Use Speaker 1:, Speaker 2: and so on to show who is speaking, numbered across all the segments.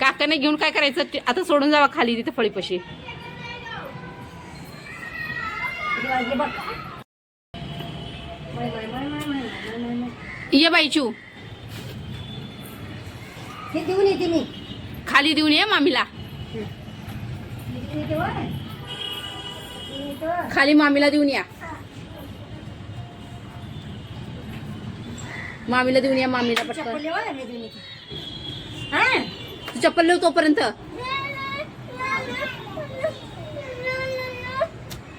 Speaker 1: काकाने घेऊन काय करायचं? ते- आता सोडून जावा खाली तिथे फळीपाशी. ये बाई चू
Speaker 2: हे देऊन येते मी.
Speaker 1: खाली देऊन ये मामीला. खाली मामीला देऊन या. मामीला देऊन या मामीला पटकन.
Speaker 2: चप्पल लेवा मी देऊन येते हा
Speaker 1: तू चप्पल लेव तोपर्यंत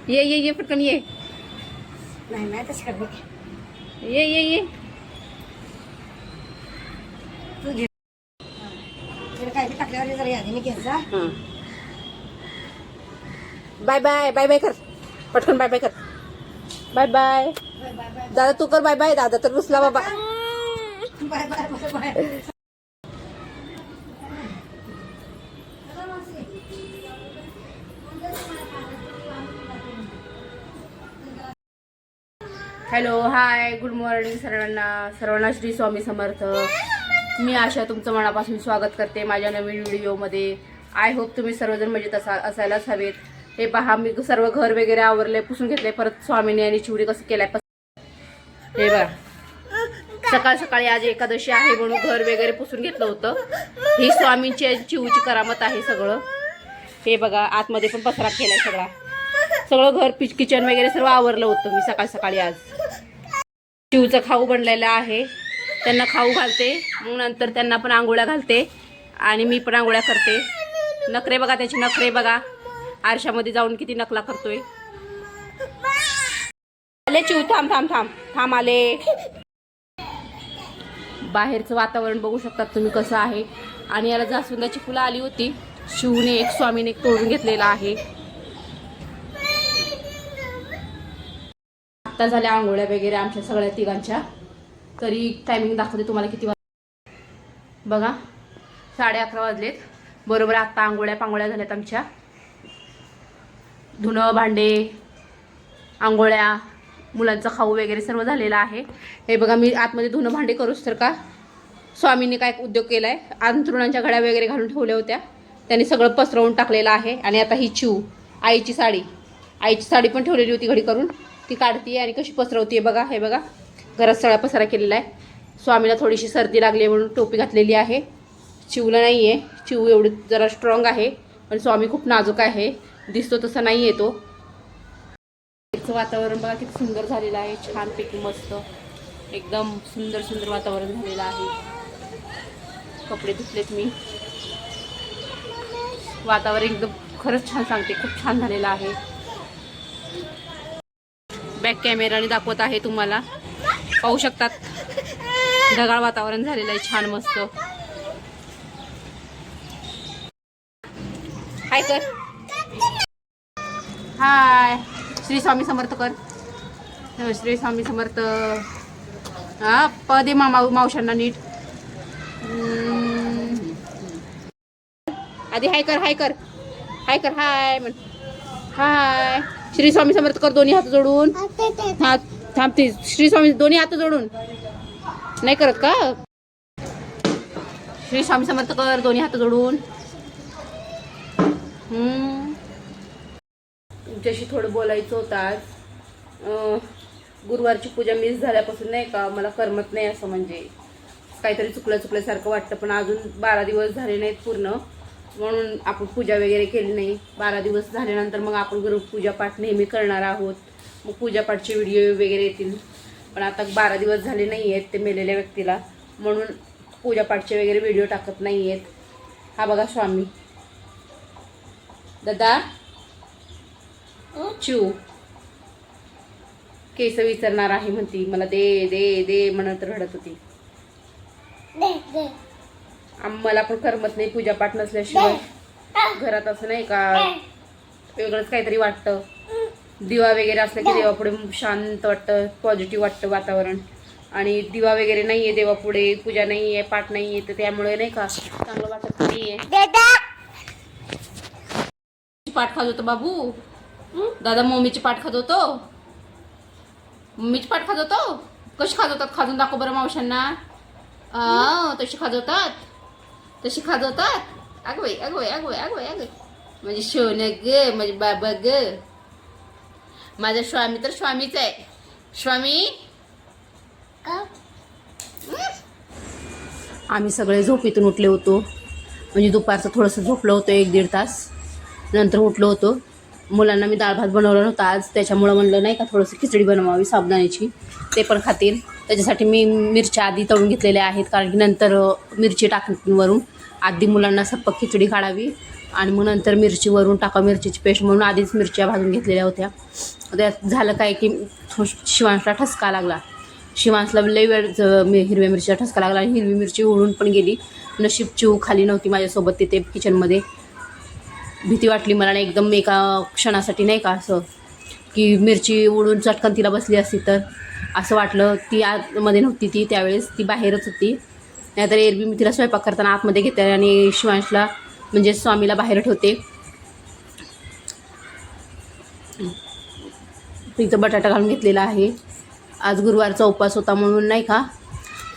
Speaker 1: ये ये ये पटकन ये।
Speaker 2: नाही नाही तशी करते
Speaker 1: ये ये ये।
Speaker 2: तू घे तिला काय बी टाकल्यावर जरा यादीने घेत जा
Speaker 1: बाय बाय बाय बाय कर। पटकन बाय बाय कर। Bye bye.
Speaker 2: Bye bye bye.
Speaker 1: दादा तू कर बाय बाय। दादा तर रुसला बाबा।
Speaker 2: Bye bye bye bye.
Speaker 1: Hello hi good morning सर्वांना सर्वांना श्री स्वामी समर्थ. मी आशा तुमचं मनापासून स्वागत करते माझ्या नवीन व्हिडिओमध्ये. आय होप तुम्ही सर्वजण मजेत असा असायलाच हवेत. हे पहा मी सर्व घर वगैरे आवरले पुसून घेतले परत स्वामीने आणि चिवडी कसं केलाय. हे बघा. सकाळ सकाळी आज एकादशी आहे म्हणून घर वगैरे पुसून घेतलं होतं. ही स्वामींची चिवची करामत आहे सगळं. हे बघा आतमध्ये पण पसरा केलाय सगळा. सगळं घर पिच किचन वगैरे सर्व आवरलं होतं मी सकाळ सकाळी आज. शिवचं खाऊ बनलेलं आहे. त्यांना खाऊ घालते. मग नंतर त्यांना पण आंघोळ्या घालते. आणि मी पण आंघोळ्या करते. नखरे बघा त्याचे नखरे बघा. आरशामध्ये जाऊन किती नकला करतोय. आले चिव थांब थांब थांब. थांब आले. बाहेरचं वातावरण बघू शकतात तुम्ही कसं आहे. आणि याला जास्वंदाची फुलं आली होती. शिवने एक स्वामीने एक तोडून घेतलेला आहे. आत्ता झाल्या आंघोळ्या वगैरे आमच्या सगळ्या तिघांच्या. तरी टायमिंग दाखवते तुम्हाला किती वाज बघा साडे अकरा वाजलेत. बरोबर आत्ता आंघोळ्या पांगोळ्या झाल्यात आमच्या. धुणं भांडे आंघोळ्या मुलांचा खाऊ वगैरे सर्व झालेला आहे. हे बघा मी आतमध्ये धुणं भांडे करूच तर का? स्वामींनी काय उद्योग केला आहे अंतरुणांच्या घड्या वगैरे घालून ठेवल्या होत्या. त्यांनी सगळं पसरवून टाकलेलं आहे. आणि आता ही चिव आईची साडी. आईची साडी पण ठेवलेली होती घडी करून. ती काढते आणि कशी पसरवते बघा. हे बघा. घरात सगळा पसारा केलेला आहे. स्वामीला थोडीशी सर्दी लागली आहे म्हणून टोपी घातलेली आहे. चिवला नाही आहे चिव एवढी जरा स्ट्रॉंग आहे. पण स्वामी खूप नाजूक आहे. दिसतो तसा नाही आहे तो. इथचं वातावरण बघा किती सुंदर झालेलं आहे. छानपैकी मस्त. एकदम सुंदर सुंदर वातावरण झालेलं आहे. कपडे धुतलेत मी. वातावरण एकदम खरंच छान सांगते. खूप छान झालेलं आहे. बॅक कॅमेराने दाखवत आहे तुम्हाला. पाहू शकतात. ढगाळ वातावरण झालेलं आहे छान मस्त. हाय कर हाय श्री स्वामी समर्थ कर. श्री स्वामी समर्थ. हा पदे मामा मावशांना नीट. आधी हाय कर हाय कर. हाय कर हाय म्हण हाय. श्री स्वामी समर्थ कर दोन्ही हात जोडून. थांबते श्री स्वामी दोन्ही हात जोडून. नाही करत का? श्री स्वामी समर्थ कर दोन्ही हात जोडून. हम्म. तुमच्याशी थोडं बोलायचं होतं आज. गुरुवारची पूजा मिस झाल्यापासून नाही का मला करमत नाही असं म्हणजे. काहीतरी चुकल्या चुकल्यासारखं वाटतं पण अजून बारा दिवस झाले नाहीत पूर्ण. म्हणून आपण पूजा वगैरे केली नाही. बारा दिवस झाल्यानंतर मग आपण गुरु पूजापाठ नेहमी करणार आहोत. मग पूजापाठचे व्हिडिओ वगैरे येतील. पण आता बारा दिवस झाले नाही आहेत ते मेलेल्या व्यक्तीला. म्हणून पूजापाठचे वगैरे व्हिडिओ टाकत नाही आहेत हा बघा स्वामी. दादा? चिव केस विचारणार आहे म्हणती. मला दे दे दे म्हणत रडत होती. मला पण करमत नाही पूजापाठ नसल्याशिवाय. घरात असं नाही का? वेगळंच काहीतरी वाटतं. दिवा वगैरे असला की देवापुढे शांत वाटतं पॉझिटिव्ह वाटतं वातावरण. आणि दिवा वगैरे नाही आहे देवापुढे पूजा नाही आहे पाठ नाही आहे तर त्यामुळे नाही का चांगलं वाटत नाही आहे पाठ खात होतो बाबू. दादा मम्मीची पाठ खात होतो. मम्मीची पाठ खात होतो? कशी खात होतात? खाजून दाखव बरं मावशांना. तशी खाजवतात तशी खाजवतात अगं बाई अगं बाई अगं म्हणजे शोन ग म्हणजे बाबा ग माझा स्वामी तर स्वामीच आहे स्वामी आम्ही सगळे झोपेतून उठले होतो म्हणजे दुपारचं थोडंसं झोपलं होतं एक दीड तास नंतर उठलो होतो मुलांना मी डाळ भात बनवला नव्हता आज त्याच्यामुळं म्हणलं नाही का थोडंसं खिचडी बनवावी साबुदाण्याची ते पण खातील त्याच्यासाठी मी मिरच्या आधी तळून घेतलेल्या आहेत कारण की नंतर मिरची टाकून वरून. आधी मुलांना सप्पक खिचडी काढावी आणि मग नंतर मिरचीवरून टाका मिरचीची पेस्ट म्हणून आधीच मिरच्या भाजून घेतलेल्या होत्या. त्यात झालं काय की शिवांशला ठसका लागला. शिवांशला लई वेळ मी- हिरव्या मिरचीचा ठसका लागला आणि हिरवी मिरची उडून पण गेली. नशीब चिव खाली नव्हती माझ्यासोबत तिथे किचनमध्ये भीती वाटली मला ना एकदम एका क्षणासाठी नाही का असं की मिरची उडून चटकन तिला बसली असती तर. असं वाटलं ती आतमध्ये नव्हती ती त्यावेळेस ती बाहेरच होती. नाहीतर एरवी मी तिला स्वयंपाक करताना आतमध्ये घेते आणि शिवांशला म्हणजे स्वामीला बाहेर ठेवते. तिथं बटाटा घालून घेतलेला आहे. आज गुरुवारचा उपवास होता म्हणून नाही का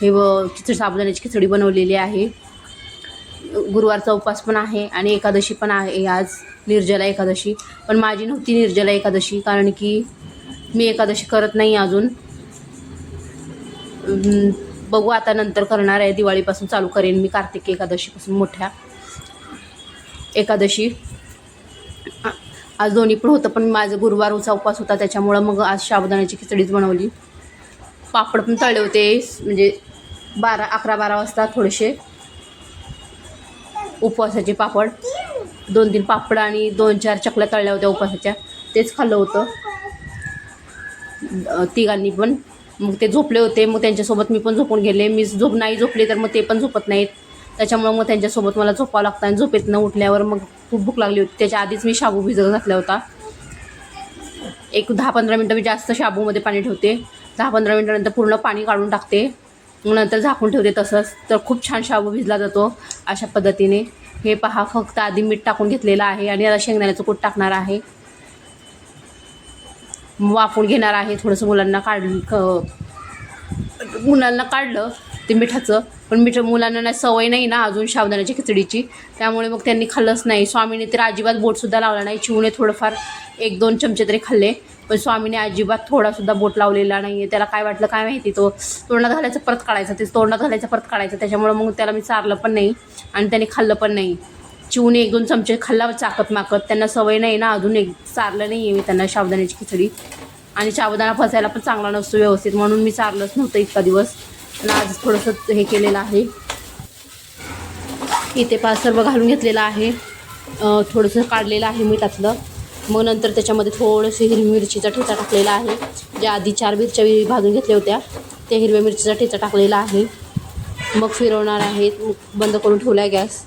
Speaker 1: हे व खिचडी साबुदाण्याची खिचडी बनवलेली आहे. गुरुवारचा उपवास पण आहे आणि एकादशी पण आहे आज निर्जला एकादशी. पण माझी नव्हती निर्जला एकादशी कारण की मी एकादशी करत नाही अजून. बघू आता नंतर करणार आहे. दिवाळीपासून चालू करेन मी कार्तिक एकादशीपासून मोठ्या. एकादशी. आज दोन्ही पण होतं पण माझं गुरुवारचा उपवास होता त्याच्यामुळं मग आज साबुदाण्याची खिचडीच बनवली. पापड पण तळले होते म्हणजे बारा अकरा बारा वाजता थोडेसे. उपवासाचे पापड. दोन तीन पापड आणि दोन चार चकल्या तळल्या होत्या उपवासाच्या. तेच खाल्लं होतं. तिघांनी पण. मग ते झोपले होते. मग त्यांच्यासोबत मी पण झोपून गेले. मी झोप नाही झोपले तर मग ते पण झोपत नाहीत. त्याच्यामुळं मग त्यांच्यासोबत मला झोपावं लागतं आणि झोपेत न उठल्यावर मग खूप भूक लागली होती. त्याच्या आधीच मी शाबू भिजत घातला होता. एक दहा पंधरा मिनटं मी जास्त शाबूमध्ये पाणी ठेवते. दहा पंधरा मिनटानंतर पूर्ण पाणी काढून टाकते. मग नंतर झाकून ठेवते तसंच. तर खूप छान शाबू भिजला जातो अशा पद्धतीने. हे पहा फक्त आधी मीठ टाकून घेतलेलं आहे आणि आता शेंगदाण्याचं कूट टाकणार आहे. वाफून घेणार आहे थोडंसं मुलांना काढ मुलांना काढलं ते मिठाचं. पण मिठ मुलांना नाही सवय नाही ना अजून साबुदाण्याची खिचडीची. त्यामुळे मग त्यांनी खाल्लंच नाही. स्वामीने तर अजिबात बोटसुद्धा लावला नाही. चिवणे थोडंफार एक दोन चमचे तरी खाल्ले. पण स्वामीने अजिबात थोडासुद्धा बोट लावलेला नाही आहे त्याला काय वाटलं काय माहिती तो तोंडात घालायचं परत काढायचं. ते तोंडात घालायचं परत काढायचं. त्याच्यामुळं मग त्याला मी चारलं पण नाही आणि त्याने खाल्लं पण नाही. चिवून एक दोन चमचे खाल्ला चाकत माकत त्यांना सवय नाही ना अजून एक चारलं नाही आहे मी त्यांना शाबदाण्याची खिचडी. आणि शाबदाणा फसायला पण चांगला नसतो व्यवस्थित म्हणून मी चारलंच नव्हतं इतका दिवस. आणि आज थोडंसं हे केलेलं आहे. इथे पाच सर्व घालून घेतलेलं आहे. थोडंसं काढलेलं आहे मी त्यातलं. मग नंतर त्याच्यामध्ये थोडंसं हिरवी मिरचीचा ठेचा टाकलेला आहे. ज्या आधी चार मिरच्या भाजून घेतल्या होत्या त्या हिरव्या मिरचीचा ठेचा टाकलेला आहे. मग फिरवणार आहे बंद करून ठेवला आहे गॅस.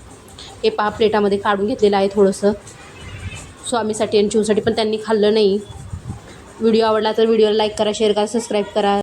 Speaker 1: हे पहा प्लेटामध्ये काढून घेतलेलं आहे थोडंसं. स्वामीसाठी आणि चिवसाठी पण त्यांनी खाल्लं नाही. व्हिडिओ आवडला तर व्हिडिओला लाईक करा शेअर करा सबस्क्राईब करा.